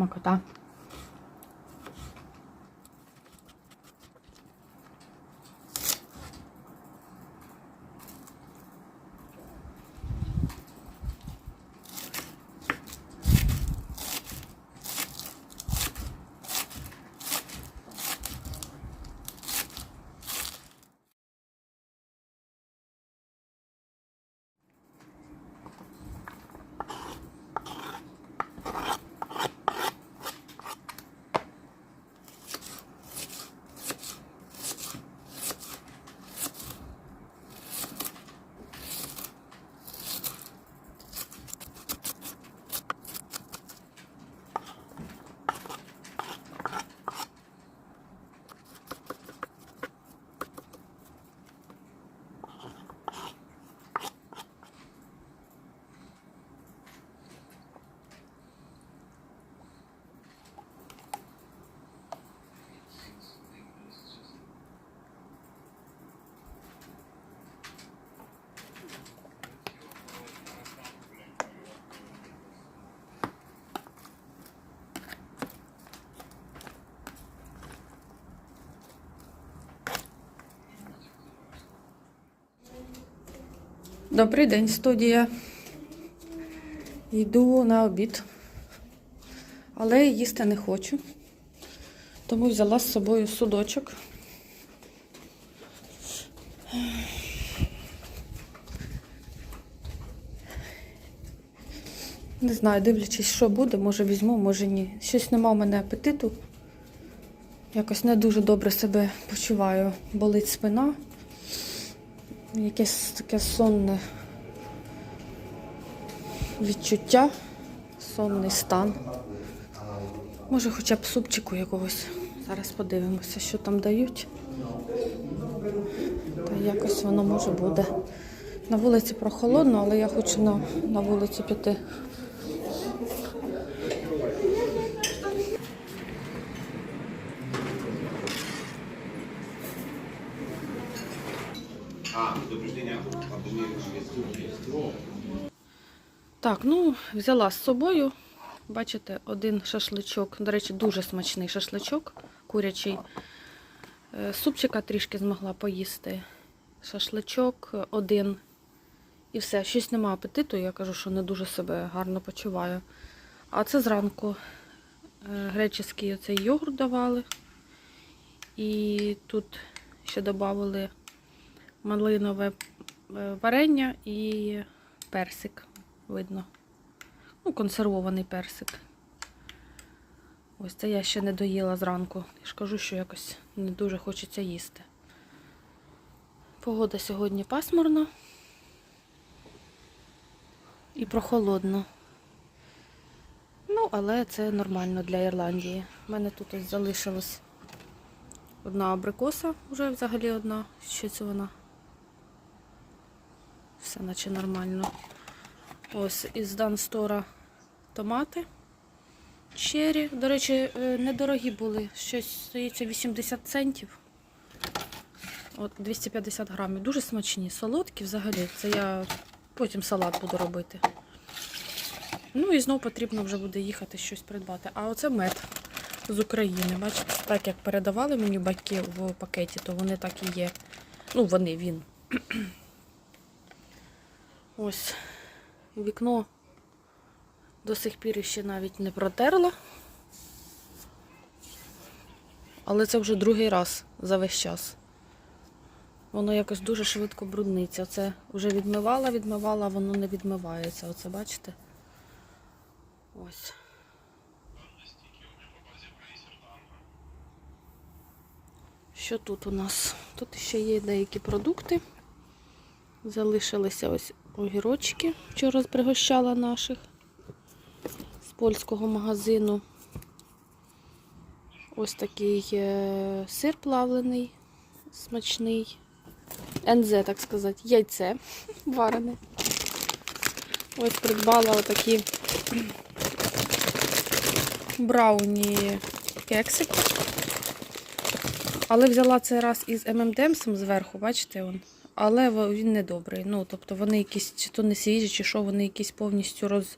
máquina, tá? Добрий день, студія. Йду на обід, але їсти не хочу. Тому взяла з собою судочок. Не знаю, дивлячись, що буде, може візьму, може ні. Щось нема в мене апетиту. Якось не дуже добре себе почуваю. Болить спина. Якесь таке сонне відчуття, сонний стан. Може, хоча б супчику якогось. Зараз подивимося, що там дають. Та якось воно може буде. На вулиці прохолодно, але я хочу на, на вулицю піти. Так, ну, взяла з собою. Бачите, один шашличок. До речі, дуже смачний шашличок курячий. Е, Супчика трішки змогла поїсти. Шашличок один. І все, щось нема апетиту. Я кажу, що не дуже себе гарно почуваю. А це зранку е, греческий оцей йогурт давали. І тут ще додали малинове е, варення і персик видно. Ну, консервований персик. Ось це я ще не доїла зранку. Я ж кажу, що якось не дуже хочеться їсти. Погода сьогодні пасмурна і прохолодно. Ну, але це нормально для Ірландії. У мене тут ось залишилась одна абрикоса, вже взагалі одна. Ще це вона. Все наче нормально. Ось із Данстора томати. Чері. До речі, е, недорогі були. Щось здається 80 центів. От 250 грамів. Дуже смачні, солодкі взагалі. Це я потім салат буду робити. Ну і знову потрібно вже буде їхати щось придбати. А оце мед з України. Бачите, так як передавали мені батьки в пакеті, то вони так і є. Ну, вони, він. Ось вікно до сих пір ще навіть не протерла. Але це вже другий раз за весь час. Воно якось дуже швидко брудниться. Це вже відмивала, відмивала, воно не відмивається. Оце бачите? Ось. Що тут у нас? Тут ще є деякі продукти. Залишилися ось огірочки, вчора пригощала наших з польського магазину. Ось такий е, сир плавлений, смачний. НЗ, так сказати, яйце варене. Ось придбала отакі брауні кексики. Але взяла цей раз із ММДМСом зверху, бачите, он. Але він не добрий. Ну, тобто вони якісь, чи то не свіжі, чи що, вони якісь повністю роз,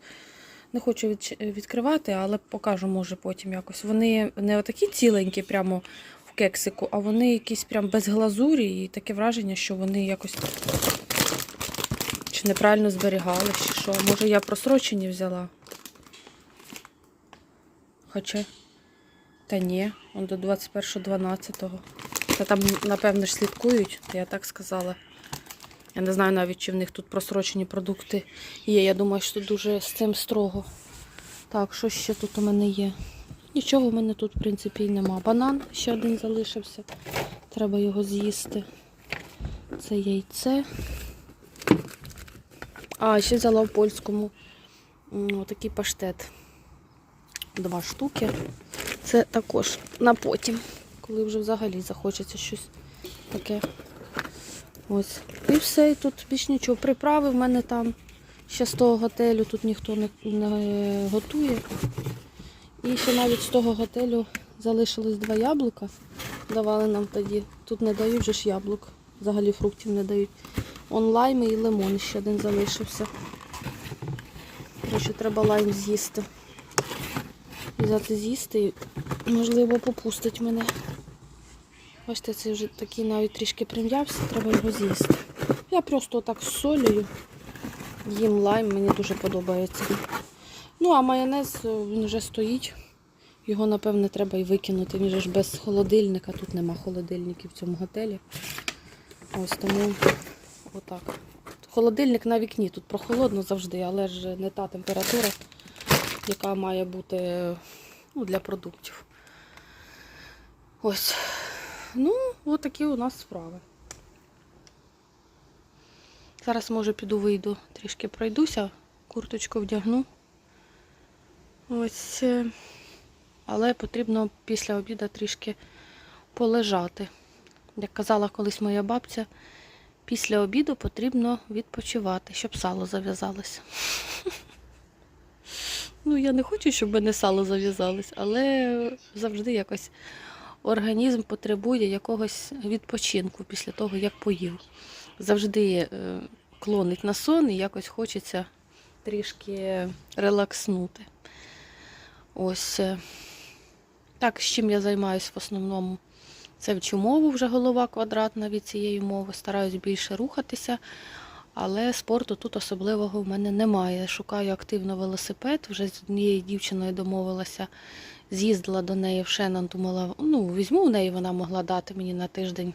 Не хочу відч- відкривати, але покажу, може, потім якось. Вони не отакі ціленькі, прямо в кексику, а вони якісь прям без глазурі, і таке враження, що вони якось чи неправильно зберігали, чи що. Може, я просрочені взяла. Хоча. Та ні, он до 21.12. Та там, напевно, ж слідкують, я так сказала. Я не знаю навіть, чи в них тут просрочені продукти є. Я думаю, що тут дуже з цим строго. Так, що ще тут у мене є? Нічого в мене тут, в принципі, і нема. Банан ще один залишився. Треба його з'їсти. Це яйце. А, ще взяла в польському м, отакий паштет. Два штуки. Це також на потім, коли вже взагалі захочеться щось таке. Ось. І все, і тут більш нічого. Приправи в мене там ще з того готелю, тут ніхто не, не готує. І ще навіть з того готелю залишилось два яблука. Давали нам тоді. Тут не дають же ж яблук. Взагалі фруктів не дають. Он лайми і лимон ще один залишився. Коротше, треба лайм з'їсти. Взяти з'їсти і, можливо, попустить мене. Бачите, це вже такий навіть трішки прим'явся, треба його з'їсти. Я просто так з солею їм лайм, мені дуже подобається. Ну, а майонез е, він вже стоїть. Його, напевне, треба і викинути. Він же ж без холодильника. Тут нема холодильників в цьому готелі. Ось тому отак. Холодильник на вікні. Тут прохолодно завжди, але ж не та температура, яка має бути ну, для продуктів. Ось. Ну, от такі у нас справи. Зараз, може, піду вийду, трішки пройдуся, курточку вдягну. Ось. е, Але потрібно після обіду трішки полежати. Як казала колись моя бабця, після обіду потрібно відпочивати, щоб сало зав'язалося. Ну, я не хочу, щоб мене сало зав'язалось, але завжди якось організм потребує якогось відпочинку після того, як поїв. Завжди е, клонить на сон і якось хочеться трішки релакснути. Ось е, так, з чим я займаюся в основному. Це вчу мову, вже голова квадратна від цієї мови. Стараюсь більше рухатися, але спорту тут особливого в мене немає. Шукаю активно велосипед. Вже з однією дівчиною домовилася з'їздила до неї в Шеннон, думала, ну, візьму в неї, вона могла дати мені на тиждень.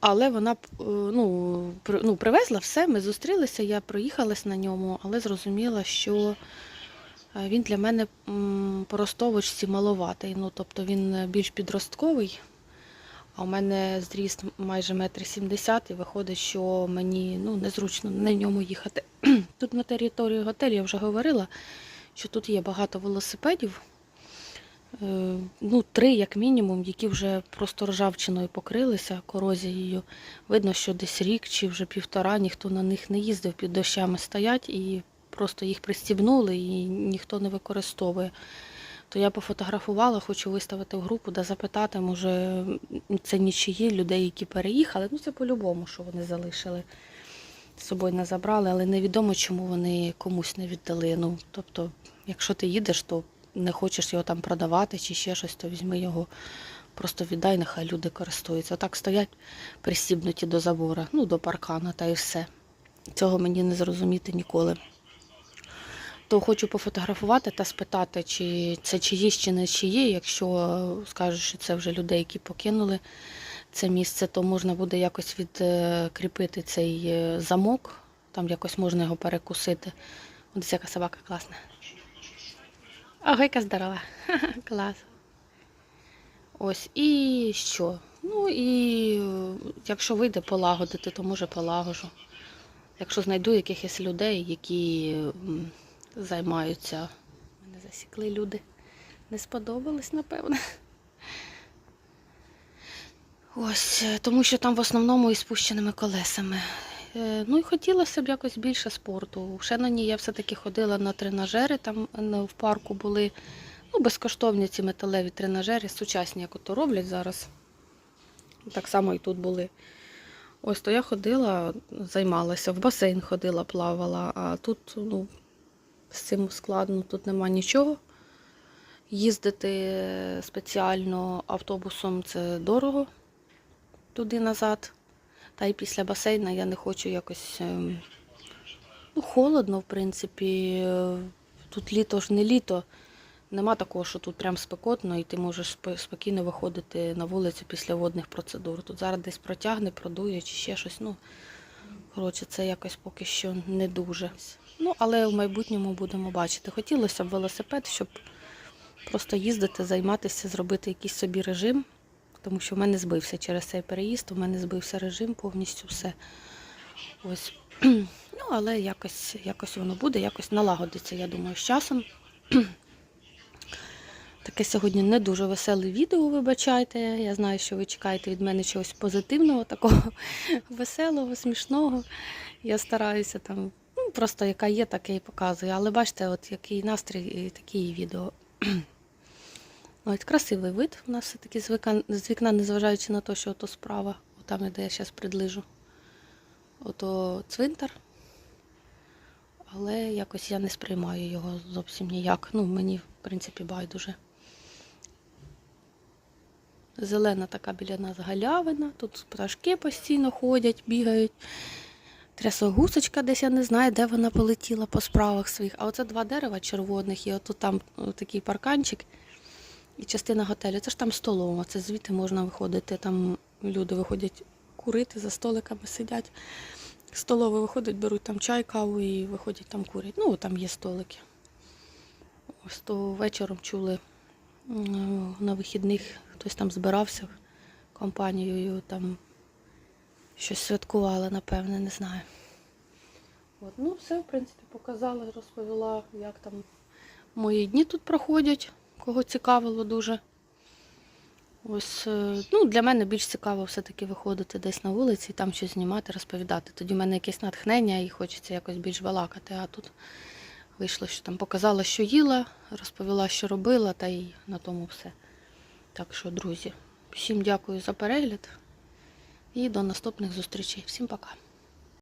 Але вона е, ну, ну, привезла все, ми зустрілися, я проїхалась на ньому, але зрозуміла, що е, він для мене по ростовочці маловатий. Ну, тобто він більш підростковий, а у мене зріст майже метр сімдесят, і виходить, що мені ну, незручно на ньому їхати. Тут на території готелю я вже говорила, що тут є багато велосипедів. Е, Ну, три, як мінімум, які вже просто ржавчиною покрилися, корозією. Видно, що десь рік чи вже півтора ніхто на них не їздив, під дощами стоять і просто їх пристібнули і ніхто не використовує. То я пофотографувала, хочу виставити в групу, де запитати, може, це нічиї людей, які переїхали. Ну, це по-любому, що вони залишили. З собою не забрали, але невідомо, чому вони комусь не віддали. Ну, тобто, якщо ти їдеш, то не хочеш його там продавати чи ще щось, то візьми його, просто віддай, нехай люди користуються. Отак стоять пристібнуті до забора, ну, до паркана та і все. Цього мені не зрозуміти ніколи. То хочу пофотографувати та спитати, чи це чиїсь чи не чиї. Якщо скажуть, що це вже людей, які покинули це місце, то можна буде якось відкріпити цей е, замок, там якось можна його перекусити. Ось яка собака класна. Ого, яка здорова. Клас. Ось і що? Ну і е, якщо вийде полагодити, то може полагоджу. Якщо знайду якихось людей, які займаються. Мене засікли люди. Не сподобались, напевно. Ось, е, тому що там в основному із спущеними колесами. Е, Ну і хотілося б якось більше спорту. В Шеноні я все-таки ходила на тренажери, там е, в парку були ну, безкоштовні ці металеві тренажери, сучасні, як ото роблять зараз. Так само і тут були. Ось то я ходила, займалася, в басейн ходила, плавала, а тут, ну, З цим складно, тут нема нічого. Їздити спеціально автобусом це дорого туди-назад. Та й після басейна я не хочу якось. ем, Ну, холодно, в принципі. Тут літо ж не літо. Нема такого, що тут прям спекотно, і ти можеш спокійно виходити на вулицю після водних процедур. Тут зараз десь протягне, продує чи ще щось. Ну, коротше, це якось поки що не дуже. Ну, але в майбутньому будемо бачити. Хотілося б велосипед, щоб просто їздити, займатися, зробити якийсь собі режим. Тому що в мене збився через цей переїзд, у мене збився режим, повністю все. Ось. Ну, але якось, якось воно буде, якось налагодиться, я думаю, з часом. Таке сьогодні не дуже веселе відео, вибачайте. Я знаю, що ви чекаєте від мене чогось позитивного, такого веселого, смішного. Я стараюся там, ну, просто яка є, таке і показую. Але бачите, от який настрій, і відео. Ось красивий вид у нас все-таки з вікна, незважаючи на те, що ото справа, там, де я зараз приближу. Ото цвинтар. Але якось я не сприймаю його зовсім ніяк. Ну, мені, в принципі, байдуже. Зелена така біля нас галявина, тут пташки постійно ходять, бігають. Трясогусочка десь я не знаю, де вона полетіла по справах своїх. А оце два дерева червоних, і отут там такий парканчик і частина готелю. Це ж там столова, це звідти можна виходити. Там люди виходять курити, за столиками сидять. Столові виходять, беруть там чай, каву і виходять там курять. Ну, там є столики. Ось то вечором чули на вихідних хтось там збирався компанією, там щось святкували, напевне, не знаю. От, ну, все, в принципі, показала, розповіла, як там мої дні тут проходять, кого цікавило дуже. Ось, е, ну, для мене більш цікаво все-таки виходити десь на вулиці і там щось знімати, розповідати. Тоді в мене якесь натхнення і хочеться якось більш балакати. А тут вийшло, що там показала, що їла, розповіла, що робила, та й на тому все. Так що, друзі, всім дякую за перегляд і до наступних зустрічей. Всім пока.